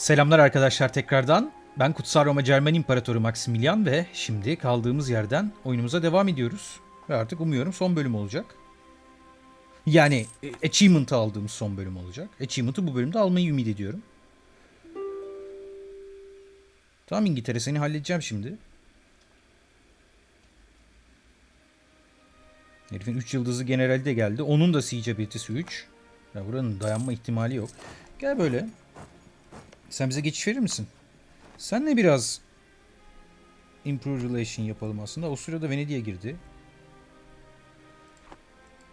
Selamlar arkadaşlar tekrardan. Ben Kutsal Roma Cermen İmparatoru Maximilian ve şimdi kaldığımız yerden oyunumuza devam ediyoruz. Ve artık umuyorum son bölüm olacak. Yani e, achievement'ı aldığımız son bölüm olacak. Achievement'ı bu bölümde almayı ümit ediyorum. Tamam İngiltere seni halledeceğim şimdi. Herifin 3 yıldızlı generali de geldi. Onun da siege ability'si 3. Ya buranın dayanma ihtimali yok. Gel böyle. Sen bize geçiş verir misin? Senle biraz improve relation yapalım aslında. O sırada Venedik'e girdi.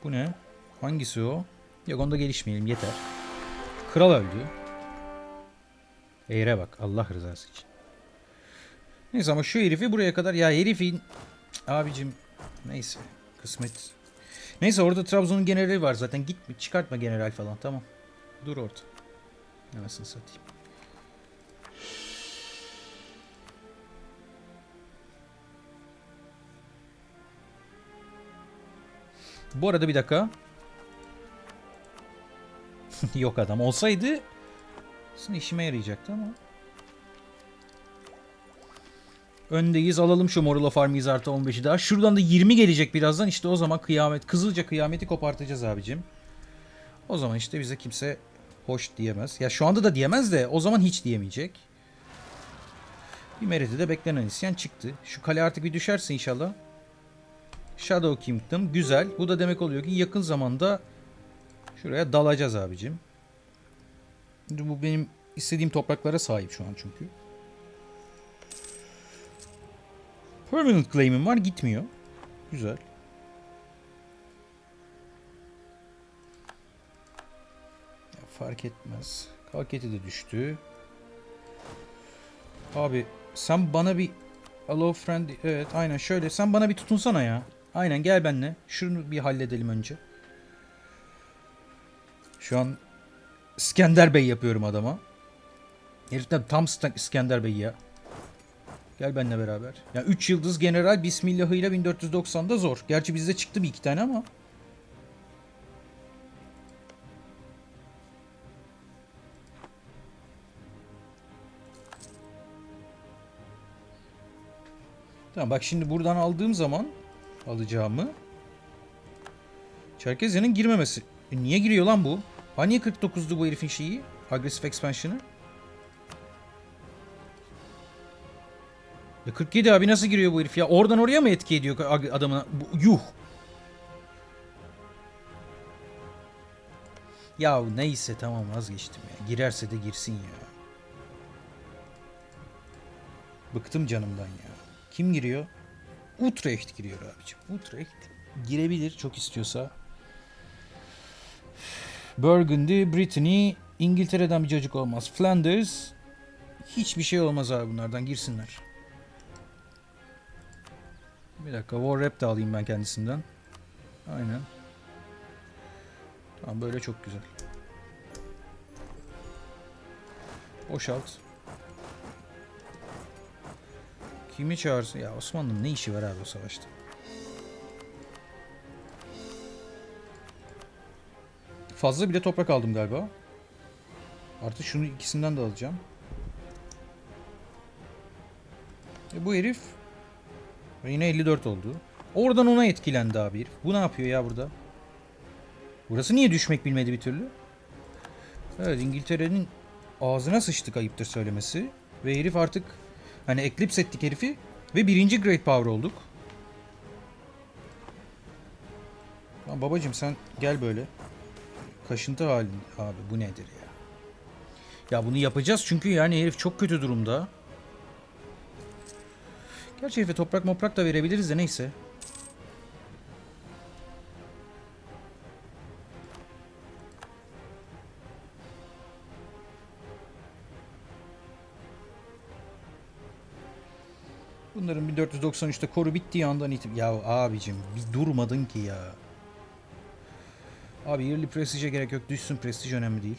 Bu ne? Hangisi o? Yok onda gelişmeyelim yeter. Kral öldü. Eğre bak Allah rızası için. Neyse ama şu herifi buraya kadar ya herifin abicim neyse kısmet. Neyse orada Trabzon'un generali var zaten gitme çıkartma general falan tamam. Dur orada. Anasını satayım. Bu arada bir dakika. Yok adam. Olsaydı aslında işime yarayacaktı ama. Öndeyiz. Alalım şu Morula Farmiz artı 15'i daha. Şuradan da 20 gelecek birazdan. İşte o zaman kıyamet. Kızılca kıyameti kopartacağız abicim. O zaman işte bize kimse hoş diyemez. Ya şu anda da diyemez de o zaman hiç diyemeyecek. Bir Mered'e de beklenen isyan çıktı. Şu kale artık bir düşerse inşallah. Shadow Kingdom güzel. Bu da demek oluyor ki yakın zamanda şuraya dalacağız abicim. Bu benim istediğim topraklara sahip şu an çünkü. Permanent claim'im var gitmiyor. Güzel. Ya fark etmez. Kalketi de düştü. Abi sen bana bir Allow friend evet aynen şöyle sen bana bir tutunsana ya. Aynen gel benle. Şunu bir halledelim önce. Şu an İskender Bey yapıyorum adama. Heriften tam İskender Bey ya. Gel benimle beraber. Ya 3 yıldız general Bismillah'ıyla 1490'da zor. Gerçi bizde çıktı bir iki tane ama. Tamam bak şimdi buradan aldığım zaman alacağımı Çerkezya'nın girmemesi. E niye giriyor lan bu? Hani 49'du bu herifin şeyi? Agresif expansion'ı. Ya 47 abi nasıl giriyor bu herif ya? Oradan oraya mı etki ediyor adamına? Yuh. Ya neyse tamam vazgeçtim ya. Girerse de girsin ya. Bıktım canımdan ya. Kim giriyor? Utrecht giriyor abicim. Utrecht girebilir çok istiyorsa. Burgundy, Brittany, İngiltere'den bir çocuk olmaz. Flanders hiçbir şey olmaz abi bunlardan girsinler. Bir dakika War Rap de alayım ben kendisinden. Aynen. Tamam böyle çok güzel. Boşalt. Kimi çağırsın? Ya Osmanlı'nın ne işi var abi o savaşta? Fazla bile toprak aldım galiba. Artık şunu ikisinden de alacağım. E bu herif yine 54 oldu. Oradan ona etkilendi abi herif. Bu ne yapıyor ya burada? Burası niye düşmek bilmedi bir türlü? Evet İngiltere'nin ağzına sıçtık ayıptır söylemesi. Ve herif artık hani eclipse ettik herifi ve birinci Great Power olduk. Lan babacım sen gel böyle. Kaşıntı halin abi bu nedir ya? Ya bunu yapacağız çünkü yani herif çok kötü durumda. Gerçi herife toprak moprak da verebiliriz de neyse. 1493'te koru bittiği andan itibaren... Ya abicim bir durmadın ki ya. Abi yearly prestij'e gerek yok. Düşsün prestij önemli değil.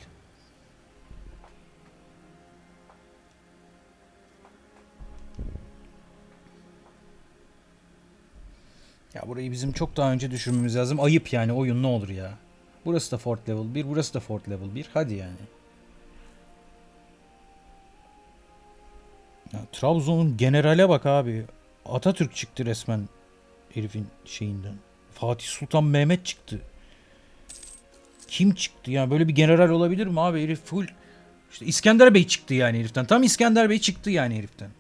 Ya burayı bizim çok daha önce düşürmemiz lazım. Ayıp yani oyun ne olur ya. Burası da fort level 1, burası da fort level 1. Hadi yani. Ya, Trabzon'un generale bak abi. Atatürk çıktı resmen herifin şeyinden. Fatih Sultan Mehmet çıktı. Kim çıktı ya? Böyle bir general olabilir mi abi? Herif full işte İskender Bey çıktı yani heriften. Tam İskender Bey çıktı yani heriften.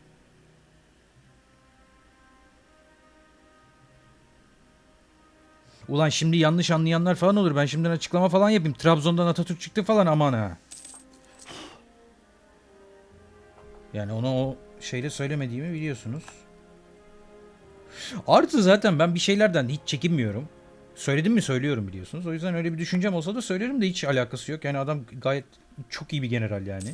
Ulan şimdi yanlış anlayanlar falan olur. Ben şimdiden açıklama falan yapayım. Trabzon'dan Atatürk çıktı falan aman ha. Yani ona o şeyle söylemediğimi biliyorsunuz. Artı zaten ben bir şeylerden hiç çekinmiyorum. Söyledim mi söylüyorum biliyorsunuz. O yüzden öyle bir düşüncem olsa da söylerim de hiç alakası yok. Yani adam gayet çok iyi bir general yani.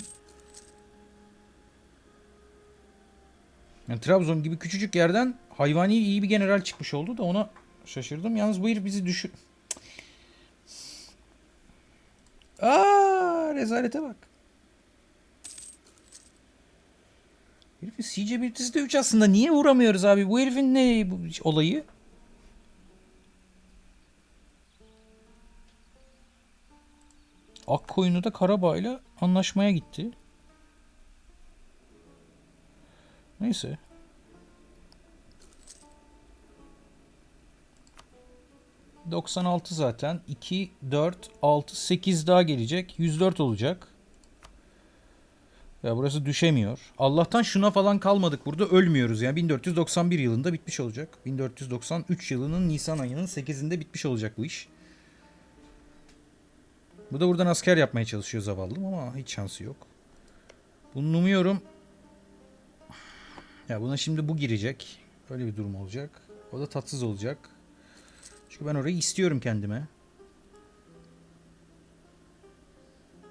Yani Trabzon gibi küçücük yerden hayvani iyi bir general çıkmış oldu da ona şaşırdım. Yalnız bu bizi düşür... Aa rezalete bak. Herifin CC belirtisi de 3 aslında. Niye vuramıyoruz abi? Bu herifin ne bu olayı? Akkoyunlu da Karabağ'la anlaşmaya gitti. Neyse. ...96 zaten. 2, 4, 6, 8 daha gelecek. 104 olacak. Ya burası düşemiyor. Allah'tan şuna falan kalmadık burada. Ölmüyoruz. Yani 1491 yılında bitmiş olacak. 1493 yılının Nisan ayının 8'inde bitmiş olacak bu iş. Bu da buradan asker yapmaya çalışıyor zavallım ama hiç şansı yok. Bunu umuyorum. Ya buna şimdi bu girecek. Öyle bir durum olacak. O da tatsız olacak. Çünkü ben orayı istiyorum kendime.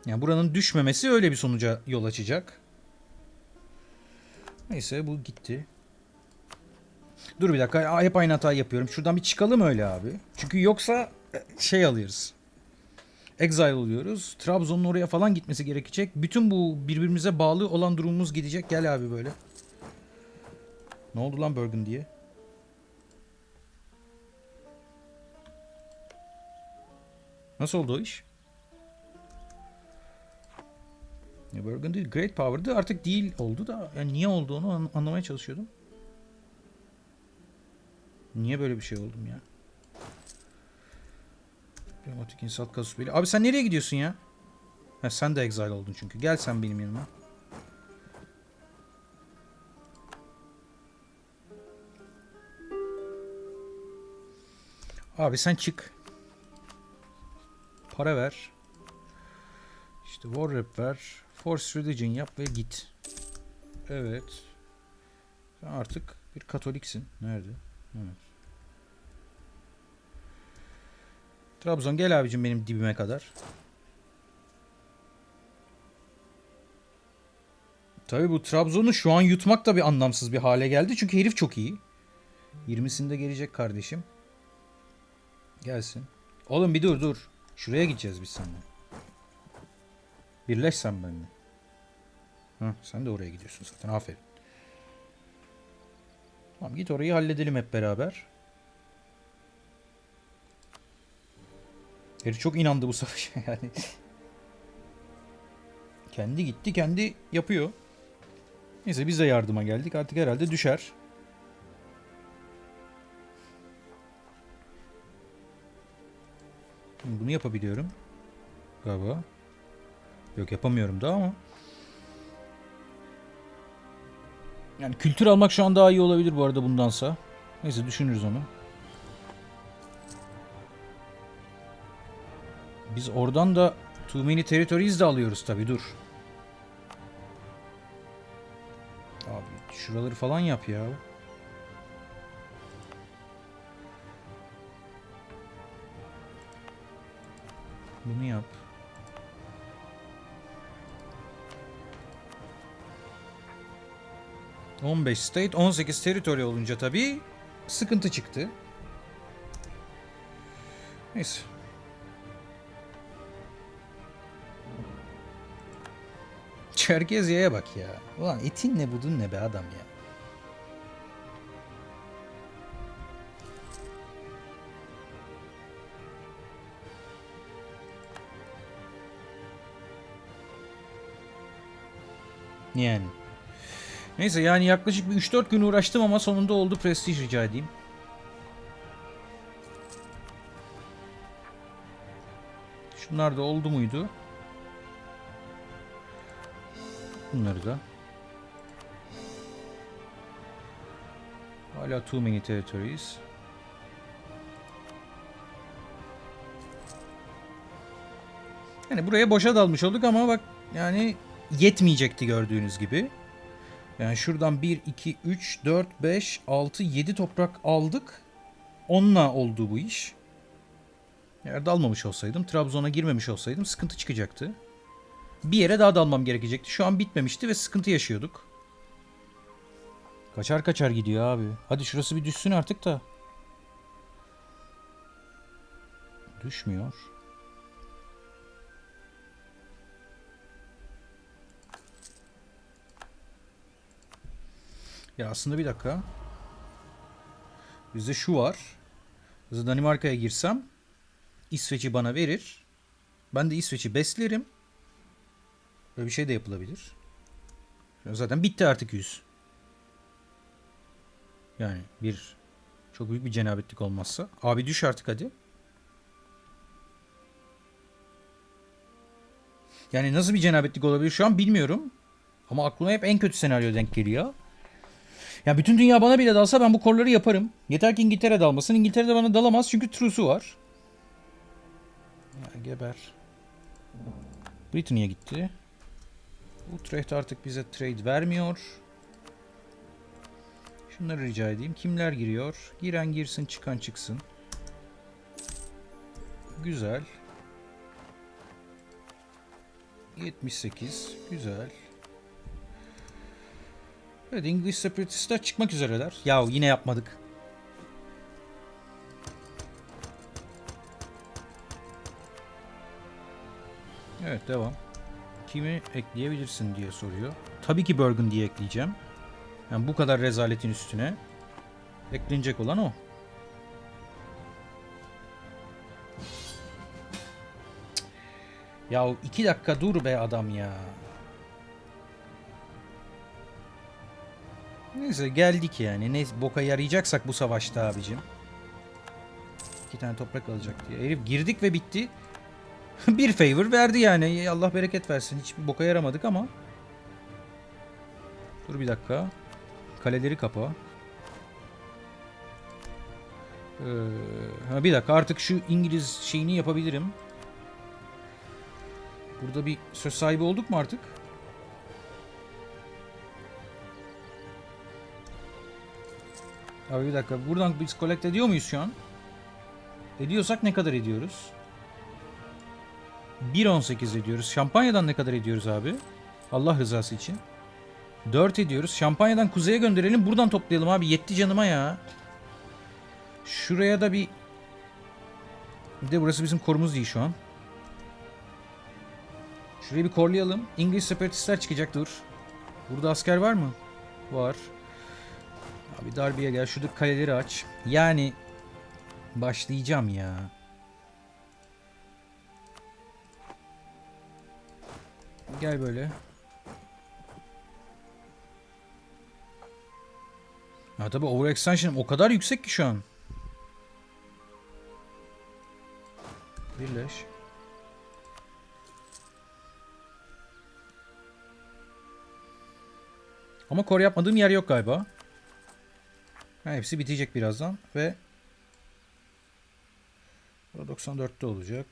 Yani buranın düşmemesi öyle bir sonuca yol açacak. Neyse bu gitti. Dur bir dakika hep aynı hatayı yapıyorum. Şuradan bir çıkalım öyle abi. Çünkü yoksa e, şey alıyoruz. Exile oluyoruz. Trabzon'un oraya falan gitmesi gerekecek. Bütün bu birbirimize bağlı olan durumumuz gidecek. Gel abi böyle. Ne oldu lan Bergen diye? Nasıl oldu o iş? Burgundy Great Power'dı artık değil oldu da yani niye olduğunu an- anlamaya çalışıyordum. Niye böyle bir şey oldum ya? Dramatik insalt kasus beli. Abi sen nereye gidiyorsun ya? Ha, sen de exile oldun çünkü. Gel sen benim yanıma. Abi sen çık. Para ver. İşte war rep ver. Force religion yap ve git. Evet. Sen artık bir katoliksin. Nerede? Evet. Trabzon gel abicim benim dibime kadar. Tabii bu Trabzon'u şu an yutmak da bir anlamsız bir hale geldi. Çünkü herif çok iyi. 20'sinde gelecek kardeşim. Gelsin. Oğlum bir dur dur. Şuraya gideceğiz biz seninle. Birleş sen benimle. Hah, sen de oraya gidiyorsun zaten. Aferin. Tamam git orayı halledelim hep beraber. Herif çok inandı bu savaşa yani. kendi gitti kendi yapıyor. Neyse biz de yardıma geldik. Artık herhalde düşer. Bunu yapabiliyorum. Galiba. Yok yapamıyorum da ama. Yani kültür almak şu an daha iyi olabilir bu arada bundansa. Neyse düşünürüz onu. Biz oradan da Too Many Territories de alıyoruz tabi dur. Abi şuraları falan yap ya. Bunu yap. ...15 state, 18 territory olunca tabii... ...sıkıntı çıktı. Neyse. Çerkezya'ya bak ya. Ulan etin ne budun ne be adam ya. Yani. Neyse yani yaklaşık bir 3-4 gün uğraştım ama sonunda oldu. Prestij rica edeyim. Şunlar da oldu muydu? Bunları da. Hala too many territories. Yani buraya boşa dalmış olduk ama bak yani yetmeyecekti gördüğünüz gibi. Yani şuradan 1, 2, 3, 4, 5, 6, 7 toprak aldık. Onunla oldu bu iş. Eğer dalmamış olsaydım, Trabzon'a girmemiş olsaydım sıkıntı çıkacaktı. Bir yere daha dalmam gerekecekti. Şu an bitmemişti ve sıkıntı yaşıyorduk. Kaçar kaçar gidiyor abi. Hadi şurası bir düşsün artık da. Düşmüyor. Ya aslında bir dakika. Bizde şu var. Biz Danimarka'ya girsem İsveç'i bana verir. Ben de İsveç'i beslerim. Böyle bir şey de yapılabilir. Zaten bitti artık 100. Yani bir çok büyük bir cenabetlik olmazsa. Abi düş artık hadi. Yani nasıl bir cenabetlik olabilir şu an bilmiyorum. Ama aklıma hep en kötü senaryo denk geliyor. Ya bütün dünya bana bile dalsa ben bu korları yaparım. Yeter ki İngiltere dalmasın. İngiltere de bana dalamaz çünkü trusu var. Ya geber. Britannia gitti. Utrecht artık bize trade vermiyor. Şunları rica edeyim. Kimler giriyor? Giren girsin, çıkan çıksın. Güzel. 78. Güzel. Evet English Separatistler çıkmak üzereler. Ya yine yapmadık. Evet devam. Kimi ekleyebilirsin diye soruyor. Tabii ki Burgundy'yi ekleyeceğim. Yani bu kadar rezaletin üstüne eklenecek olan o. Ya iki dakika dur be adam ya. Neyse geldik yani. Ne boka yarayacaksak bu savaşta abicim. İki tane toprak alacak diye. Herif girdik ve bitti. bir favor verdi yani. Allah bereket versin. Hiçbir boka yaramadık ama. Dur bir dakika. Kaleleri kapa. Ee, ha bir dakika artık şu İngiliz şeyini yapabilirim. Burada bir söz sahibi olduk mu artık? Abi bir dakika. Buradan biz collect ediyor muyuz şu an? Ediyorsak ne kadar ediyoruz? 1.18 ediyoruz. Şampanya'dan ne kadar ediyoruz abi? Allah rızası için. 4 ediyoruz. Şampanya'dan kuzeye gönderelim. Buradan toplayalım abi. Yetti canıma ya. Şuraya da bir... Bir de burası bizim korumuz değil şu an. Şurayı bir korlayalım. İngiliz separatistler çıkacak dur. Burada asker var mı? Var. Abi Darby'ye gel. Şurada kaleleri aç. Yani başlayacağım ya. Gel böyle. Ya tabi overextension o kadar yüksek ki şu an. Birleş. Ama kor yapmadığım yer yok galiba. Hepsi bitecek birazdan ve 94'te olacak.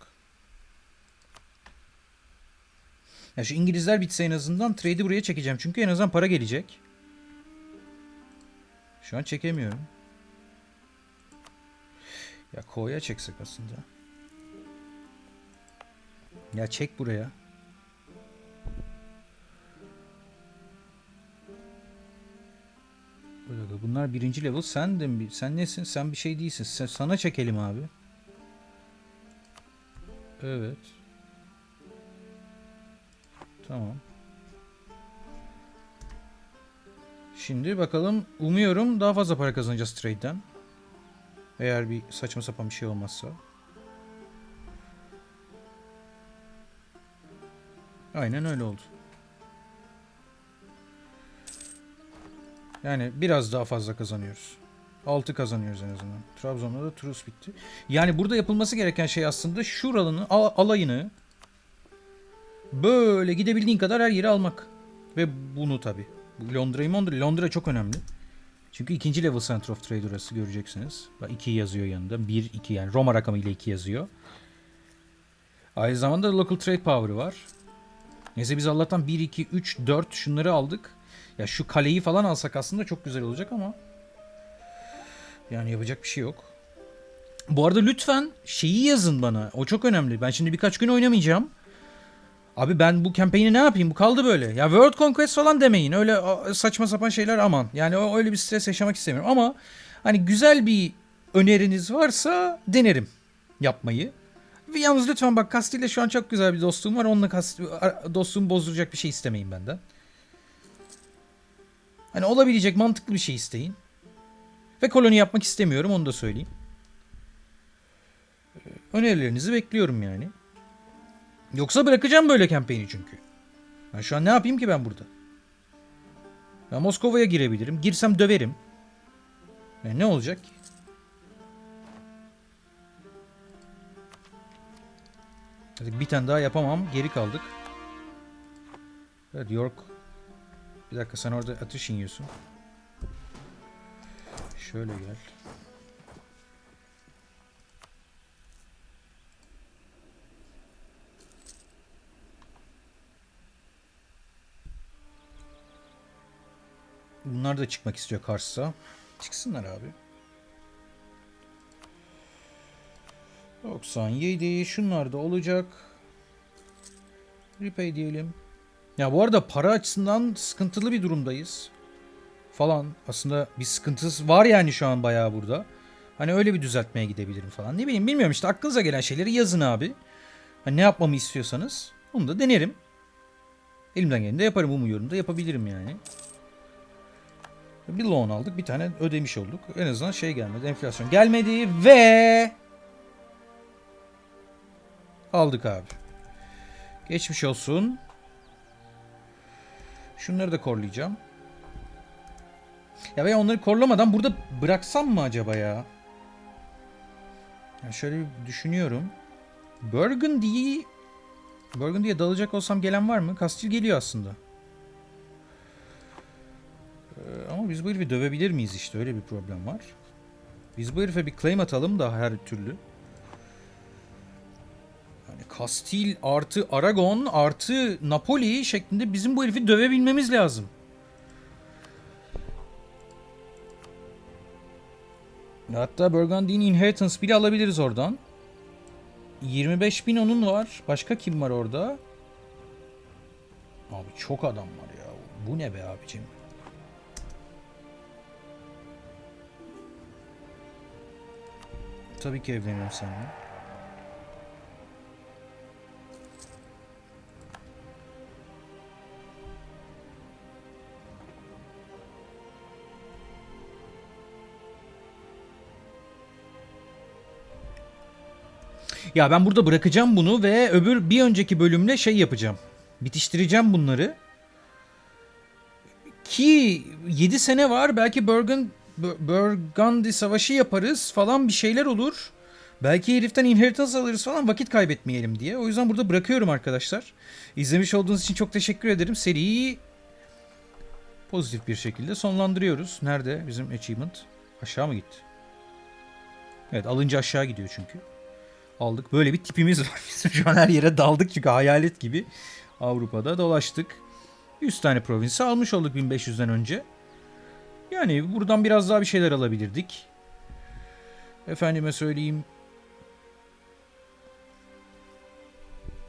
Ya şu İngilizler bitse en azından trade'i buraya çekeceğim. Çünkü en azından para gelecek. Şu an çekemiyorum. Ya koya çeksek aslında. Ya çek buraya. Bunlar birinci level. Sen de mi? Sen nesin? Sen bir şey değilsin. Sen, sana çekelim abi. Evet. Tamam. Şimdi bakalım. Umuyorum daha fazla para kazanacağız trade'den. Eğer bir saçma sapan bir şey olmazsa. Aynen öyle oldu. Yani biraz daha fazla kazanıyoruz. 6 kazanıyoruz en azından. Trabzon'da da Trus bitti. Yani burada yapılması gereken şey aslında şuranın al- alayını böyle gidebildiğin kadar her yere almak. Ve bunu tabi. Londra'yı Londra, Londra çok önemli. Çünkü ikinci level Center of Trade orası göreceksiniz. Bak 2 yazıyor yanında. 1, 2 yani Roma rakamıyla 2 yazıyor. Aynı zamanda local trade power'ı var. Neyse biz Allah'tan 1, 2, 3, 4 şunları aldık. Ya şu kaleyi falan alsak aslında çok güzel olacak ama yani yapacak bir şey yok. Bu arada lütfen şeyi yazın bana. O çok önemli. Ben şimdi birkaç gün oynamayacağım. Abi ben bu kampanyayı ne yapayım? Bu kaldı böyle. Ya World Conquest falan demeyin. Öyle saçma sapan şeyler aman. Yani öyle bir stres yaşamak istemiyorum. Ama hani güzel bir öneriniz varsa denerim yapmayı. Ve yalnız lütfen bak Castile şu an çok güzel bir dostluğum var. Onunla dostluğumu bozduracak bir şey istemeyin benden. Hani olabilecek mantıklı bir şey isteyin. Ve koloni yapmak istemiyorum onu da söyleyeyim. Önerilerinizi bekliyorum yani. Yoksa bırakacağım böyle kampanyayı çünkü. Ben şu an ne yapayım ki ben burada? Ben Moskova'ya girebilirim. Girsem döverim. Yani ne olacak ki? Bir tane daha yapamam. Geri kaldık. Evet York. Bir dakika sen orada atış iniyorsun. Şöyle gel. Bunlar da çıkmak istiyor Kars'a. Çıksınlar abi. 97 şunlar da olacak. Repay diyelim. Ya bu arada para açısından sıkıntılı bir durumdayız. Falan. Aslında bir sıkıntısı var yani şu an bayağı burada. Hani öyle bir düzeltmeye gidebilirim falan. Ne bileyim bilmiyorum işte aklınıza gelen şeyleri yazın abi. Hani ne yapmamı istiyorsanız onu da denerim. Elimden geleni de yaparım umuyorum da yapabilirim yani. Bir loan aldık bir tane ödemiş olduk. En azından şey gelmedi enflasyon gelmedi ve aldık abi. Geçmiş olsun. Şunları da korlayacağım. Ya veya onları korlamadan burada bıraksam mı acaba ya? Ya şöyle bir düşünüyorum. Burgundy'yi Burgundy'ye dalacak olsam gelen var mı? Kastil geliyor aslında. Ee, ama biz bu herifi dövebilir miyiz işte öyle bir problem var. Biz bu herife bir claim atalım da her türlü. Kastil artı Aragon artı Napoli şeklinde bizim bu herifi dövebilmemiz lazım. Hatta Burgundy'nin Inheritance bile alabiliriz oradan. 25 bin onun var. Başka kim var orada? Abi çok adam var ya. Bu ne be abicim? Tabii ki evleniyorum seninle. Ya ben burada bırakacağım bunu ve öbür bir önceki bölümle şey yapacağım. Bitiştireceğim bunları. Ki 7 sene var belki Bur- Burgundy savaşı yaparız falan bir şeyler olur. Belki heriften inheritance alırız falan vakit kaybetmeyelim diye. O yüzden burada bırakıyorum arkadaşlar. İzlemiş olduğunuz için çok teşekkür ederim. Seriyi pozitif bir şekilde sonlandırıyoruz. Nerede bizim achievement? Aşağı mı gitti? Evet alınca aşağı gidiyor çünkü aldık. Böyle bir tipimiz var. Biz şu an her yere daldık çünkü hayalet gibi Avrupa'da dolaştık. 100 tane provinsi almış olduk 1500'den önce. Yani buradan biraz daha bir şeyler alabilirdik. Efendime söyleyeyim.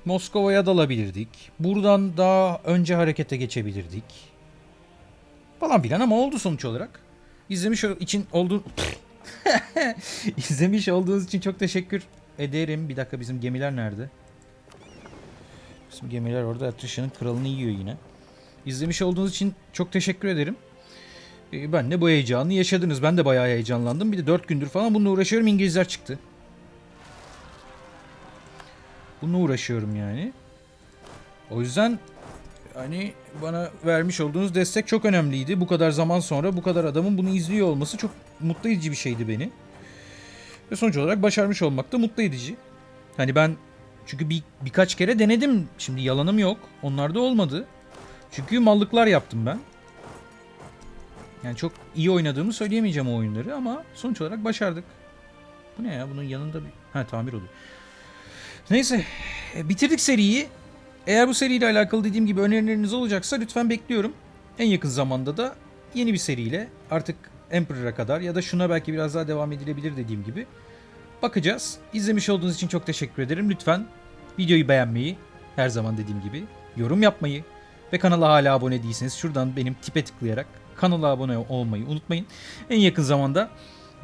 Moskova'ya dalabilirdik. Buradan daha önce harekete geçebilirdik. Falan filan ama oldu sonuç olarak. İzlemiş için olduğun İzlemiş olduğunuz için çok teşekkür ederim. Bir dakika bizim gemiler nerede? Bizim gemiler orada atışının kralını yiyor yine. İzlemiş olduğunuz için çok teşekkür ederim. Ee, Ben de bu heyecanı yaşadınız. Ben de bayağı heyecanlandım. Bir de 4 gündür falan bununla uğraşıyorum. İngilizler çıktı. Bununla uğraşıyorum yani. O yüzden hani bana vermiş olduğunuz destek çok önemliydi. Bu kadar zaman sonra bu kadar adamın bunu izliyor olması çok mutlu edici bir şeydi beni. Ve sonuç olarak başarmış olmak da mutlu edici. Hani ben çünkü bir, birkaç kere denedim. Şimdi yalanım yok. Onlar da olmadı. Çünkü mallıklar yaptım ben. Yani çok iyi oynadığımı söyleyemeyeceğim o oyunları ama sonuç olarak başardık. Bu ne ya? Bunun yanında bir... Ha tamir oluyor. Neyse. e, Bitirdik seriyi. Eğer bu seriyle alakalı dediğim gibi önerileriniz olacaksa lütfen bekliyorum. En yakın zamanda da yeni bir seriyle artık Emperor'a kadar ya da şuna belki biraz daha devam edilebilir dediğim gibi bakacağız. İzlemiş olduğunuz için çok teşekkür ederim. Lütfen videoyu beğenmeyi, her zaman dediğim gibi yorum yapmayı ve kanala hala abone değilseniz şuradan benim tipe tıklayarak kanala abone olmayı unutmayın. En yakın zamanda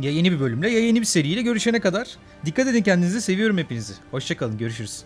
ya yeni bir bölümle ya yeni bir seriyle görüşene kadar dikkat edin kendinize seviyorum hepinizi. Hoşçakalın görüşürüz.